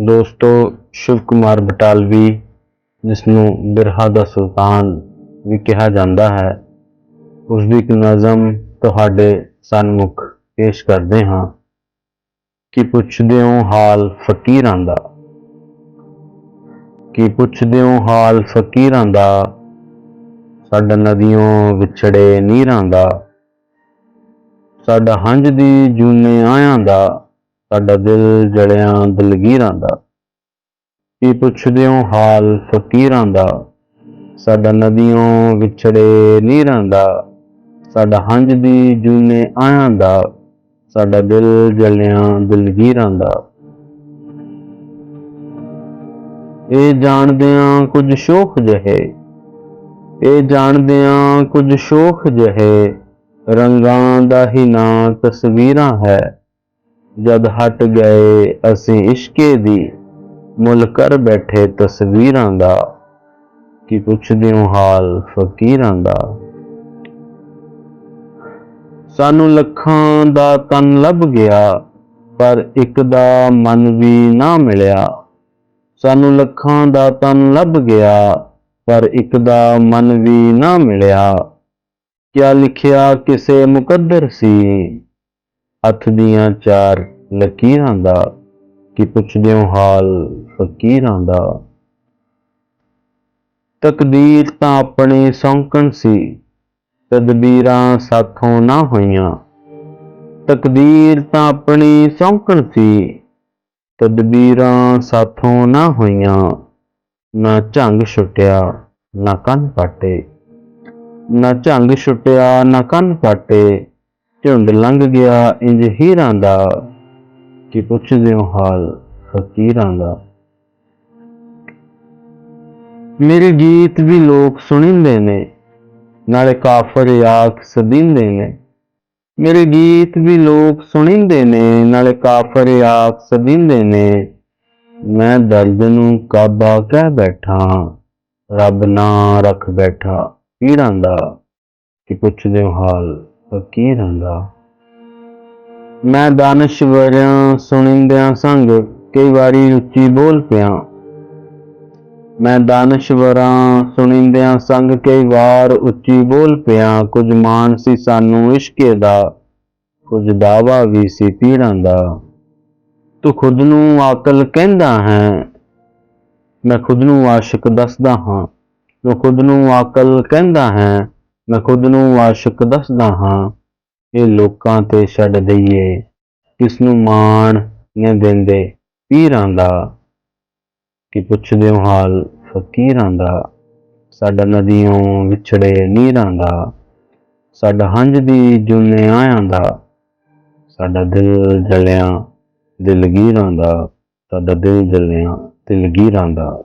ਦੋਸਤੋ, ਸ਼ਿਵ ਕੁਮਾਰ ਬਟਾਲਵੀ ਜਿਸ ਨੂੰ ਬਿਰਹਾ ਦਾ ਸੁਲਤਾਨ ਵੀ ਕਿਹਾ ਜਾਂਦਾ ਹੈ ਉਸ ਦੀ ਇੱਕ ਨਜ਼ਮ ਤੁਹਾਡੇ ਸਨਮੁਖ ਪੇਸ਼ ਕਰਦੇ ਹਾਂ ਕਿ ਪੁੱਛਦੇ ਹੋ ਹਾਲ ਫਕੀਰਾਂ ਦਾ। ਕਿ ਪੁੱਛਦੇ ਹੋ ਹਾਲ ਫਕੀਰਾਂ ਦਾ, ਸਾਡਾ ਨਦੀਆਂ ਵਿਛੜੇ ਨੀਰਾਂ ਦਾ, ਸਾਡਾ ਹੰਝ ਦੀ ਜੂਨੇ ਆਇਆਂ ਦਾ ਸਾਡਾ ਦਿਲ ਜਲਿਆਂ ਦਲਗੀਰਾਂ ਦਾ। ਕੀ ਪੁੱਛਦੇ ਹੋ ਹਾਲ ਫਕੀਰਾਂ ਦਾ। ਸਾਡਾ ਨਦੀਆਂ ਵਿਛੜੇ ਨੀਰਾਂ ਦਾ। ਸਾਡਾ ਹੰਝ ਦੀ ਜੂਨੇ ਆਇਆਂ ਦਾ। ਸਾਡਾ ਦਿਲ ਜਲਿਆਂ ਦਿਲਗੀਰਾਂ ਦਾ। ਇਹ ਜਾਣਦਿਆਂ ਕੁਝ ਸ਼ੋਖ ਜਹੇ। ਇਹ ਜਾਣਦਿਆਂ ਕੁਝ ਸ਼ੋਖ ਜਹੇ। ਰੰਗਾਂ ਦਾ ਹੀ ਨਾਂ ਤਸਵੀਰਾਂ ਹੈ। ਜਦ ਹਟ ਗਏ ਅਸੀਂ ਇਸ਼ਕੇ ਦੀ, ਮੁੱਲ ਕਰ ਬੈਠੇ ਤਸਵੀਰਾਂ ਦਾ, ਕਿ ਪੁੱਛਦੇ ਹੋ ਹਾਲ ਫਕੀਰਾਂ ਦਾ। ਸਾਨੂੰ ਲੱਖਾਂ ਦਾ ਤਨ ਲੱਭ ਗਿਆ, ਪਰ ਇੱਕ ਦਾ ਮਨ ਵੀ ਨਾ ਮਿਲਿਆ। ਸਾਨੂੰ ਲੱਖਾਂ ਦਾ ਤਨ ਲੱਭ ਗਿਆ, ਪਰ ਇੱਕ ਦਾ ਮਨ ਵੀ ਨਾ ਮਿਲਿਆ। ਕਿਆ ਲਿਖਿਆ ਕਿਸੇ ਮੁਕੱਦਰ ਸੀ? ਹੱਥ ਦੀਆਂ ਚਾਰ ਲਕੀਰਾਂ ਦਾ, ਕਿ ਪੁੱਛਦੇ ਹੋ ਹਾਲ ਫਕੀਰਾਂ ਦਾ। ਤਕਦੀਰ ਤਾਂ ਆਪਣੀ ਸੌਂਕਣ ਸੀ, ਤਦਬੀਰਾਂ ਸਾਥੋਂ ਨਾ ਹੋਈਆਂ। ਤਕਦੀਰ ਤਾਂ ਆਪਣੀ ਸੌਂਕਣ ਸੀ, ਤਦਬੀਰਾਂ ਸਾਥੋਂ ਨਾ ਹੋਈਆਂ। ਨਾ ਝੰਗ ਛੁੱਟਿਆ, ਨਾ ਕੰਨ ਪਾਟੇ। ਨਾ ਝੰਗ ਛੁੱਟਿਆ, ਨਾ ਕੰਨ ਪਾਟੇ। ਝੁੰਡ ਲੰਘ ਗਿਆ, ਇੰਜ ਹੀਰਾਂ ਦਾ ਕਿ ਪੁੱਛਦੇ ਹੋ ਹਾਲ ਫਕੀਰਾਂ ਦਾ। ਮੇਰੇ ਗੀਤ ਵੀ ਲੋਕ ਸੁਣਿੰਦੇ ਨੇ, ਨਾਲੇ ਕਾਫਰ ਆਖ ਸਦਿੰਦੇ ਨੇ। ਮੇਰੇ ਗੀਤ ਵੀ ਲੋਕ ਸੁਣਿੰਦੇ ਨੇ, ਨਾਲੇ ਕਾਫਰ ਆਖ ਸਦਿੰਦੇ ਨੇ। ਮੈਂ ਦਰਦ ਨੂੰ ਕਾਬਾ ਕਹਿ ਬੈਠਾ, ਰੱਬ ਨਾ ਰੱਖ ਬੈਠਾ ਪੀੜਾਂ ਦਾ, ਕਿ ਪੁੱਛਦੇ ਹੋ ਹਾਲ ਫਕੀਰਾਂ ਦਾ ਮੈਂ ਦਾਨਸ਼ਵਰਿਆਂ ਸੁਣਿੰਦਿਆਂ ਸੰਗ ਕਈ ਵਾਰੀ ਉੱਚੀ ਬੋਲ ਪਿਆ। ਮੈਂ ਦਾਨਸ਼ਵਰਾਂ ਸੁਣਿੰਦਿਆਂ ਸੰਗ ਕਈ ਵਾਰ ਉੱਚੀ ਬੋਲ ਪਿਆ। ਕੁਝ ਮਾਨ ਸੀ ਸਾਨੂੰ ਇਸ਼ਕੇ ਦਾ, ਕੁਝ ਦਾਵਾ ਵੀ ਸੀ ਪੀੜਾਂ ਦਾ। ਤੂੰ ਖੁਦ ਨੂੰ ਆਕਲ ਕਹਿੰਦਾ ਹੈ, ਮੈਂ ਖੁਦ ਨੂੰ ਆਸ਼ਿਕ ਦੱਸਦਾ ਹਾਂ। ਤੂੰ ਖੁਦ ਨੂੰ ਆਕਲ ਕਹਿੰਦਾ ਹੈ ਮੈਂ ਖੁਦ ਨੂੰ ਆਸ਼ਿਕ ਦੱਸਦਾ ਹਾਂ, ਇਹ ਲੋਕਾਂ ਤੇ ਛੱਡ ਦਈਏ, ਕਿਸ ਨੂੰ ਮਾਣ ਨੇ ਦਿੰਦੇ ਪੀਰਾਂ ਦਾ। ਕਿ ਪੁੱਛਦੇ ਹੋ ਹਾਲ ਫਕੀਰਾਂ ਦਾ? ਸਾਡਾ ਨਦੀਆਂ ਵਿਛੜੇ ਨੀਰਾਂ ਦਾ। ਸਾਡਾ ਹੰਝ ਦੀ ਜੁਨੇ ਆਇਆਂ ਦਾ। ਸਾਡਾ ਦਿਲ ਜਲਿਆਂ ਦਿਲਗੀਰਾਂ ਦਾ। ਸਾਡਾ ਦਿਲ ਜਲਿਆਂ ਦਿਲਗੀਰਾਂ ਦਾ।